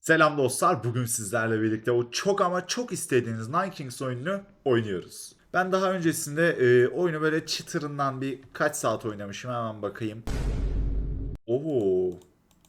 Selam dostlar. Bugün sizlerle birlikte o çok ama çok istediğiniz Nine Kings oyununu oynuyoruz. Ben daha öncesinde e, oyunu böyle çıtırından bir kaç saat oynamışım hemen bakayım. Oo,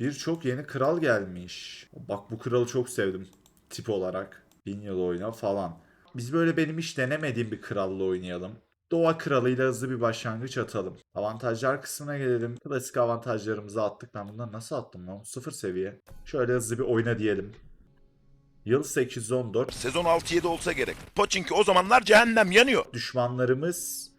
birçok yeni kral gelmiş. Bak bu kralı çok sevdim tip olarak. Bin yıl oyna falan. Biz böyle benim hiç denemediğim bir kralla oynayalım. Doğa kralıyla hızlı bir başlangıç atalım. Avantajlar kısmına gelelim. Klasik avantajlarımızı attık. Ben bunları nasıl attım lan? Sıfır seviye. Şöyle hızlı bir oyna diyelim. Yıl 814. Sezon 6-7 olsa gerek. Poçinki o zamanlar cehennem yanıyor. Düşmanlarımız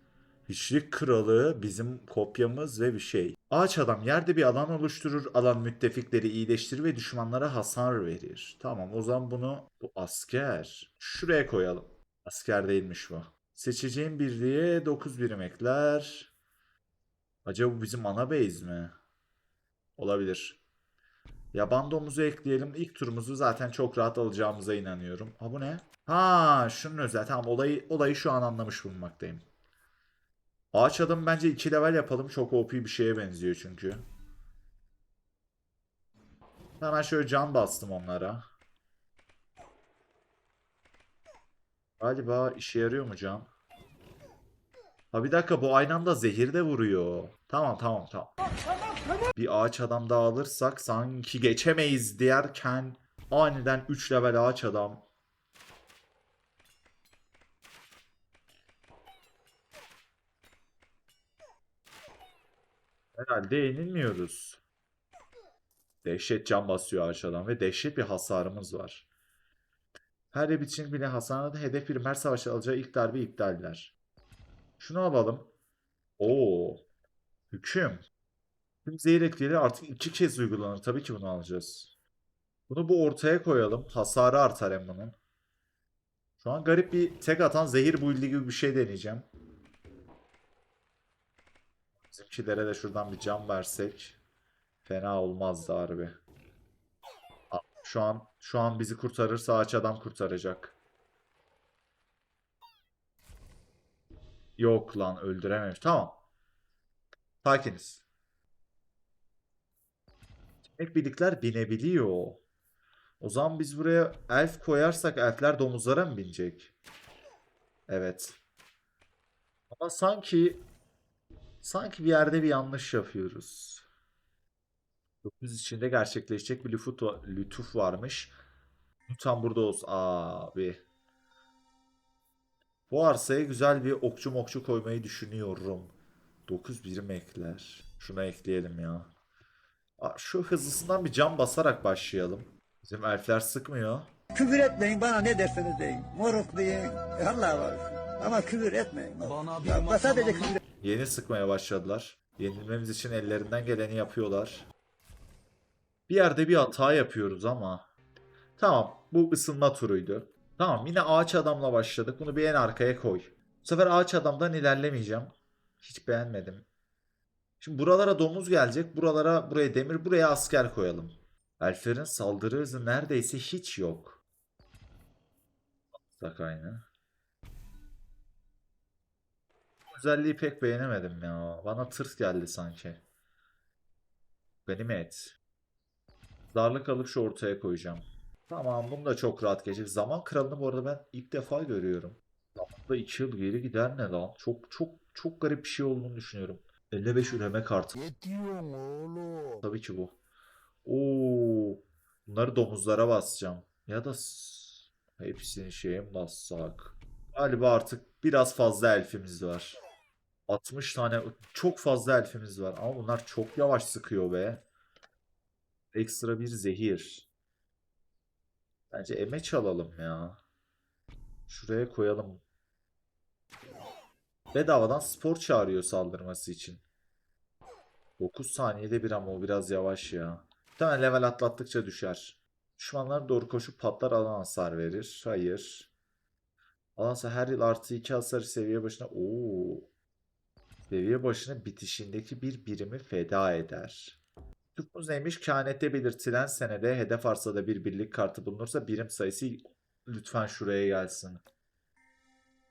Hiçlik Kralı, bizim kopyamız ve bir şey. Ağaç adam yerde bir alan oluşturur, alan müttefikleri iyileştirir ve düşmanlara hasar verir. Tamam o zaman bunu bu asker. Şuraya koyalım. Asker değilmiş bu. Seçeceğim birliğe 9 birim ekler. Acaba bu bizim ana base mi? Olabilir. Yaban domuzu ekleyelim. İlk turumuzu zaten çok rahat alacağımıza inanıyorum. Ha bu ne? Ha şunun özel. Tamam olayı, olayı şu an anlamış bulunmaktayım. Ağaç adamı bence 2 level yapalım. Çok OP bir şeye benziyor çünkü. Hemen şöyle can bastım onlara. Galiba işe yarıyor mu can? Ha bir dakika bu aynı anda zehir de vuruyor. Tamam tamam tamam. Bir ağaç adam daha alırsak sanki geçemeyiz derken aniden 3 level ağaç adam. Herhalde yenilmiyoruz. Dehşet can basıyor ağaç adam ve dehşet bir hasarımız var. Her için bile hasarını hedef bir her savaşı alacağı ilk darbe iptaller. Şunu alalım. Oo. Hüküm. Tüm zehir etkileri artık iki kez uygulanır. Tabii ki bunu alacağız. Bunu bu ortaya koyalım. Hasarı artar hem bunun. Şu an garip bir tek atan zehir build'i gibi bir şey deneyeceğim. Bizimkilere de şuradan bir can versek fena olmazdı harbi. Şu an şu an bizi kurtarırsa ağaç adam kurtaracak. Yok lan öldürememiş. Tamam. Sakiniz. Demek birlikler binebiliyor. O zaman biz buraya elf koyarsak elfler domuzlara mı binecek? Evet. Ama sanki sanki bir yerde bir yanlış yapıyoruz. 9 içinde gerçekleşecek bir lütuf, lütuf varmış. Lütfen burada olsun. Abi. Bu arsaya güzel bir okçu mokçu koymayı düşünüyorum. 9 birim ekler. Şuna ekleyelim ya. Aa, Şu hızlısından bir cam basarak başlayalım. Bizim elfler sıkmıyor. Küfür etmeyin bana ne derseniz deyin. Moruk deyin. Allah var. Ama küfür etmeyin. Bana bir Ya, masal sadece küfür Yeni sıkmaya başladılar. Yenilmemiz için ellerinden geleni yapıyorlar. Bir yerde bir hata yapıyoruz ama. Tamam bu ısınma turuydu. Tamam yine ağaç adamla başladık. Bunu bir en arkaya koy. Bu sefer ağaç adamdan ilerlemeyeceğim. Hiç beğenmedim. Şimdi buralara domuz gelecek. Buralara buraya demir buraya asker koyalım. Elflerin saldırı hızı neredeyse hiç yok. Bak aynı. özelliği pek beğenemedim ya. Bana tırt geldi sanki. Benim et. Darlık alıp şu ortaya koyacağım. Tamam bunu da çok rahat geçecek. Zaman kralını bu arada ben ilk defa görüyorum. Zamanda 2 yıl geri gider ne lan? Çok çok çok garip bir şey olduğunu düşünüyorum. 55 üreme kartı. Ne diyorsun oğlum? Tabii ki bu. Oo, bunları domuzlara basacağım. Ya da hepsini şeye mi bassak? Galiba artık biraz fazla elfimiz var. 60 tane çok fazla elfimiz var ama bunlar çok yavaş sıkıyor be. Ekstra bir zehir. Bence emeç alalım ya. Şuraya koyalım. Bedavadan spor çağırıyor saldırması için. 9 saniyede bir ama o biraz yavaş ya. Tane level atlattıkça düşer. Düşmanlar doğru koşup patlar alan hasar verir. Hayır. Alan her yıl artı 2 hasar seviye başına. Oo. Seviye başına bitişindeki bir birimi feda eder. Tutumuz neymiş? Kehanette belirtilen senede hedef arsada bir birlik kartı bulunursa birim sayısı lütfen şuraya gelsin.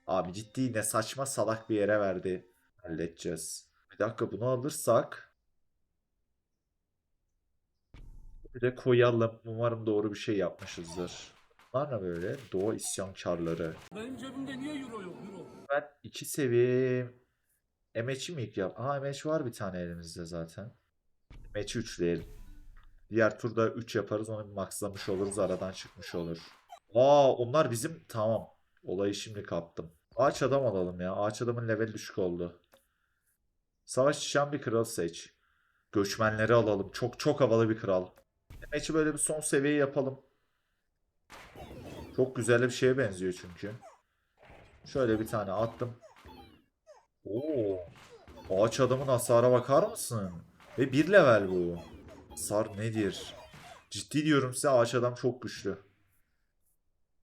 Abi ciddi yine saçma salak bir yere verdi. Halledeceğiz. Bir dakika bunu alırsak Bir de koyalım. Umarım doğru bir şey yapmışızdır. Bunlar ne böyle? Doğa isyankarları. Benim cebimde niye euro yok euro? Ben iki seviye emeçi mi ilk yap? Aha emeç var bir tane elimizde zaten. Emeçi üçleyelim. Diğer turda 3 yaparız onu maxlamış oluruz aradan çıkmış olur. Aa onlar bizim tamam. Olayı şimdi kaptım. Ağaç adam alalım ya. Ağaç adamın level düşük oldu. Savaş çıkan bir kral seç. Göçmenleri alalım. Çok çok havalı bir kral. Emeçi böyle bir son seviye yapalım. Çok güzel bir şeye benziyor çünkü. Şöyle bir tane attım. Oo. Ağaç adamın hasara bakar mısın? Ve bir level bu. Hasar nedir? Ciddi diyorum size ağaç adam çok güçlü.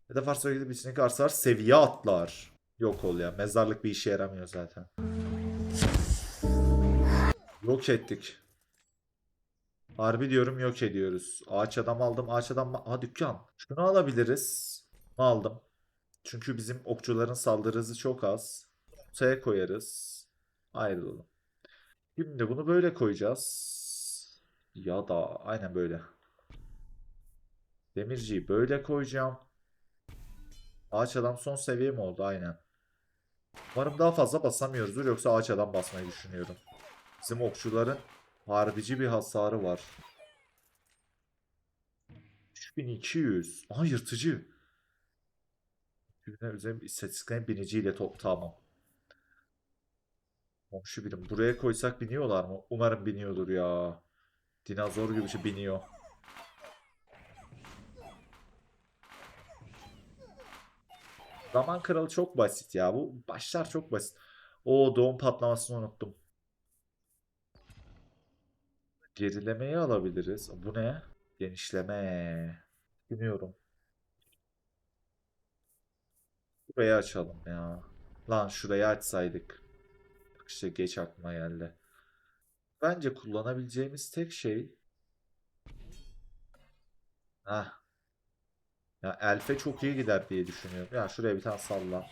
Ya da varsa gidip içine karsar seviye atlar. Yok ol ya. Mezarlık bir işe yaramıyor zaten. Yok ettik. Harbi diyorum yok ediyoruz. Ağaç adam aldım. Ağaç adam... Aa dükkan. Şunu alabiliriz. Bunu aldım. Çünkü bizim okçuların saldırı hızı çok az. Ortaya koyarız. Ayrılalım. Şimdi bunu böyle koyacağız. Ya da aynen böyle. Demirciyi böyle koyacağım. Ağaç adam son seviye mi oldu? Aynen. Umarım daha fazla basamıyoruzdur. Yoksa ağaç adam basmayı düşünüyorum. Bizim okçuların harbici bir hasarı var. 3200. Aha yırtıcı. Birbirine özel istatistiklerin biniciyle top tamam. Komşu birim. Buraya koysak biniyorlar mı? Umarım biniyordur ya. Dinozor gibi bir şey biniyor. Zaman kralı çok basit ya. Bu başlar çok basit. O doğum patlamasını unuttum. Gerilemeyi alabiliriz. Bu ne? Genişleme. Bilmiyorum. Burayı açalım ya. Lan şurayı açsaydık. İşte geç aklıma geldi. Bence kullanabileceğimiz tek şey Heh. Ya elfe çok iyi gider diye düşünüyorum. Ya şuraya bir tane salla.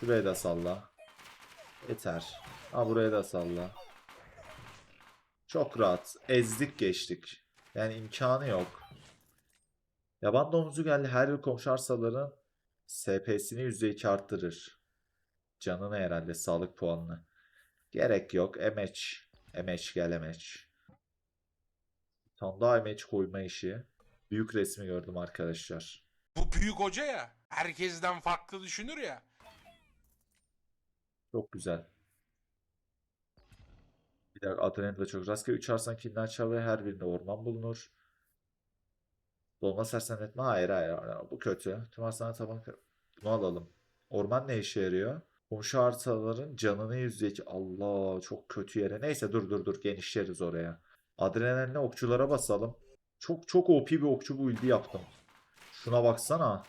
Şuraya da salla. Yeter. Ha buraya da salla. Çok rahat. Ezdik geçtik. Yani imkanı yok. Yaban domuzu geldi. Her yıl komşu arsaların SP'sini %2 arttırır. Canını herhalde sağlık puanını. Gerek yok. Emeç. Emeç gel. Bir tane daha emeç koyma işi. Büyük resmi gördüm arkadaşlar. Bu büyük hoca ya. Herkesten farklı düşünür ya. Çok güzel. Bir dakika adrenalin de çok rastgele. Üç arsan kinden çal ve her birinde orman bulunur. Dolma sersemletme. Hayır hayır. hayır. Bu kötü. Tüm arsana taban Bunu alalım. Orman ne işe yarıyor? Komşu arsaların canını %2. Allah çok kötü yere. Neyse dur dur dur genişleriz oraya. Adrenalinle okçulara basalım. Çok çok OP bir okçu build'i yaptım. Şuna baksana.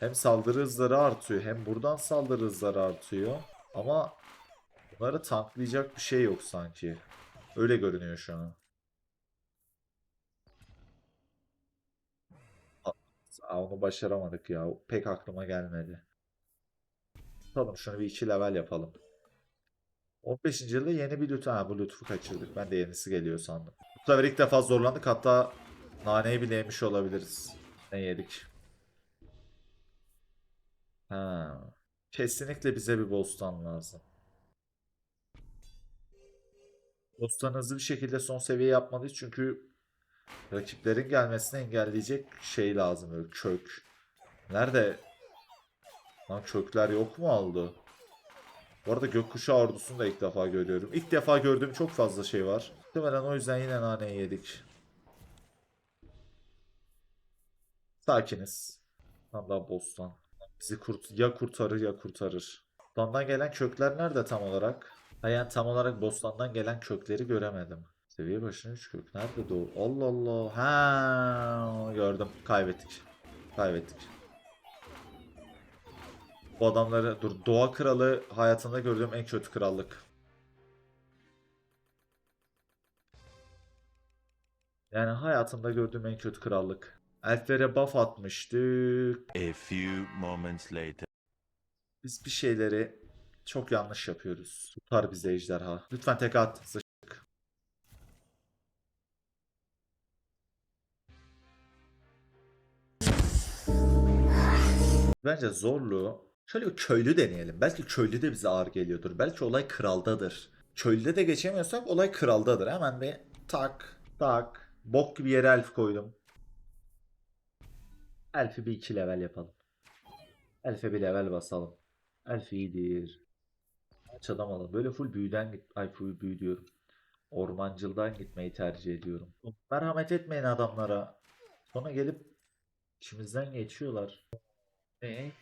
Hem saldırı hızları artıyor hem buradan saldırı hızları artıyor. Ama bunları tanklayacak bir şey yok sanki. Öyle görünüyor şu an. Aa, onu başaramadık ya. Pek aklıma gelmedi. Tutalım şunu bir 2 level yapalım. 15. yılda yeni bir lütfu. Ha bu lütfu kaçırdık. Ben de yenisi geliyor sandım. Bu sefer ilk defa zorlandık. Hatta naneyi bile yemiş olabiliriz. Ne yedik? Ha. Kesinlikle bize bir bostan lazım. Bostan hızlı bir şekilde son seviye yapmalıyız çünkü rakiplerin gelmesini engelleyecek şey lazım böyle kök. Nerede? Lan kökler yok mu aldı? Bu arada gökkuşağı ordusunu da ilk defa görüyorum. İlk defa gördüğüm çok fazla şey var. Muhtemelen o yüzden yine naneyi yedik. Sakiniz. Tam daha bostan. Bizi kurt ya kurtarır ya kurtarır. Bostandan gelen kökler nerede tam olarak? Ha yani tam olarak bostandan gelen kökleri göremedim. Seviye başına 3 kök. Nerede doğu? Allah Allah. Ha gördüm. Kaybettik. Kaybettik. Bu adamları dur Doğa Kralı hayatımda gördüğüm en kötü krallık. Yani hayatımda gördüğüm en kötü krallık. Elflere buff atmıştık. A few moments later. Biz bir şeyleri çok yanlış yapıyoruz. Tutar bize ejderha. Lütfen tek at. Sıçtık. Bence zorlu şöyle köylü deneyelim. Belki köylü de bize ağır geliyordur. Belki olay kraldadır. Köylüde de geçemiyorsak olay kraldadır. Hemen bir tak tak bok gibi yere elf koydum. Elf'i bir iki level yapalım. Elf'e bir level basalım. Elf iyidir. Aç adam alalım. Böyle full büyüden git. Ay full büyü diyorum. Ormancıldan gitmeyi tercih ediyorum. Merhamet etmeyin adamlara. Sonra gelip içimizden geçiyorlar. Ne?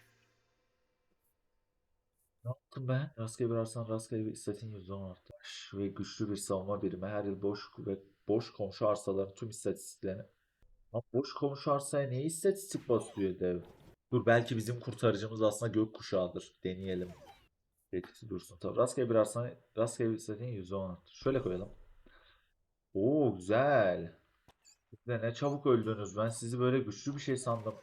Ne yaptım ben? Rastgele bir arsan rastgele bir istatin %10 arttı. Ve güçlü bir savunma birimi her yıl boş ve boş komşu arsaların tüm istatistiklerini. Lan boş komşu arsaya niye istatistik basıyor dev? Dur belki bizim kurtarıcımız aslında gökkuşağıdır. Deneyelim. Etkisi dursun. Tabii rastgele bir arsan rastgele bir istatin %10 arttı. Şöyle koyalım. Oo güzel. Siz de ne çabuk öldünüz. Ben sizi böyle güçlü bir şey sandım.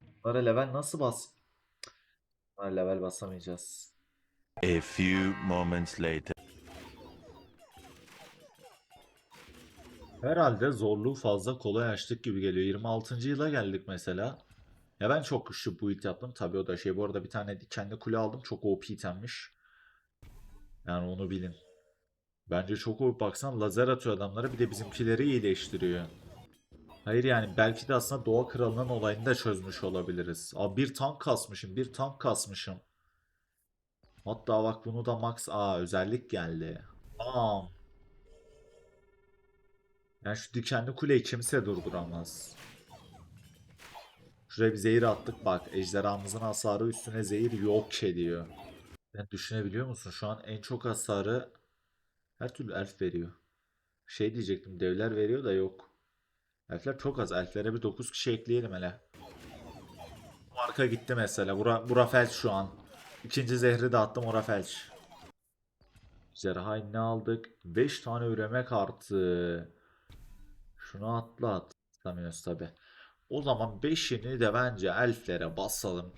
Bunlara level nasıl bas? Bunlara level basamayacağız. A few moments later. Herhalde zorluğu fazla kolay açtık gibi geliyor. 26. yıla geldik mesela. Ya ben çok güçlü build yaptım. Tabii o da şey bu arada bir tane dikenli kule aldım. Çok OP itemmiş. Yani onu bilin. Bence çok OP baksan lazer atıyor adamlara bir de bizimkileri iyileştiriyor. Hayır yani belki de aslında Doğa Kralı'nın olayını da çözmüş olabiliriz. Abi bir tank kasmışım, bir tank kasmışım. Hatta bak bunu da max A özellik geldi. Aa. Yani şu dikenli kuleyi kimse durduramaz. Şuraya bir zehir attık bak. Ejderhamızın hasarı üstüne zehir yok ediyor. Sen düşünebiliyor musun? Şu an en çok hasarı her türlü elf veriyor. Şey diyecektim devler veriyor da yok. Elfler çok az. Elflere bir 9 kişi ekleyelim hele. Marka gitti mesela. Bura, bura felç şu an. İkinci zehri de attım ora felç. Ejderhayı ne aldık? 5 tane üreme kartı. Şunu atlat. Tutamıyoruz tabi. O zaman 5'ini de bence elflere basalım.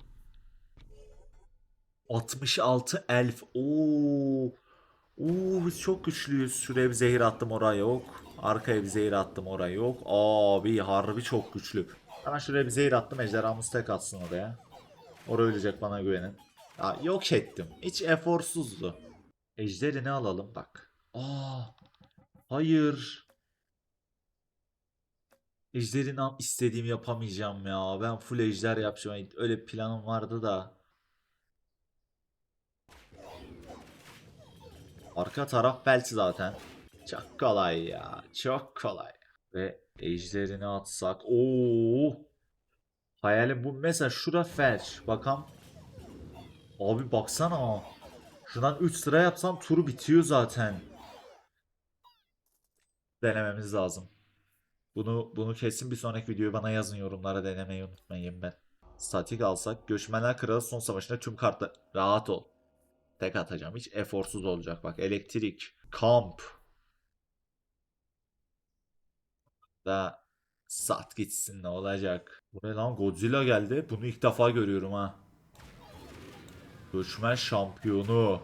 66 elf. Oo. Oo biz çok güçlüyüz. Şuraya bir zehir attım oraya yok. Arkaya bir zehir attım oraya yok. Abi harbi çok güçlü. Hemen şuraya bir zehir attım. Ejderhamız tek atsın oraya. Oraya ölecek bana güvenin. Ya, yok ettim. Hiç eforsuzdu. Ejderi ne alalım? Bak. Aa. Hayır. Ejder'i ne istediğimi yapamayacağım ya. Ben full ejder yapacağım. Öyle planım vardı da. Arka taraf belki zaten. Çok kolay ya. Çok kolay. Ve ejderini atsak. Oo. Hayalim bu. Mesela şura felç. Bakam. Abi baksana. Şundan 3 sıra yapsam turu bitiyor zaten. Denememiz lazım. Bunu bunu kesin bir sonraki videoyu bana yazın yorumlara denemeyi unutmayın ben. Statik alsak Göçmenler Kralı son savaşında tüm kartlar rahat ol. Tek atacağım. Hiç eforsuz olacak. Bak elektrik, kamp. Da sat gitsin ne olacak. Buraya lan Godzilla geldi. Bunu ilk defa görüyorum ha. Göçmen şampiyonu.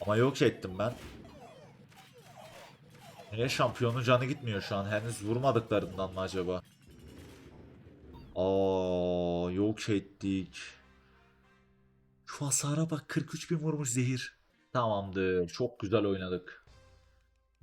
Ama yok ettim ben. Niye şampiyonun canı gitmiyor şu an? Henüz vurmadıklarından mı acaba? Aa, yok ettik. Şu hasara bak 43 bin vurmuş zehir. Tamamdır. Çok güzel oynadık.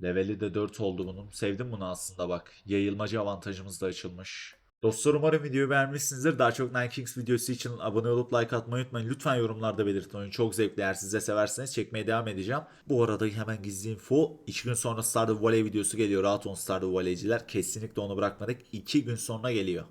Leveli de 4 oldu bunun. Sevdim bunu aslında bak. Yayılmacı avantajımız da açılmış. Dostlar umarım videoyu beğenmişsinizdir. Daha çok Nine Kings videosu için abone olup like atmayı unutmayın. Lütfen yorumlarda belirtin. Oyun çok zevkli. Eğer siz de severseniz çekmeye devam edeceğim. Bu arada hemen gizli info. 2 gün sonra Stardew Valley videosu geliyor. Rahat olun Stardew Valley'ciler. Kesinlikle onu bırakmadık. 2 gün sonra geliyor.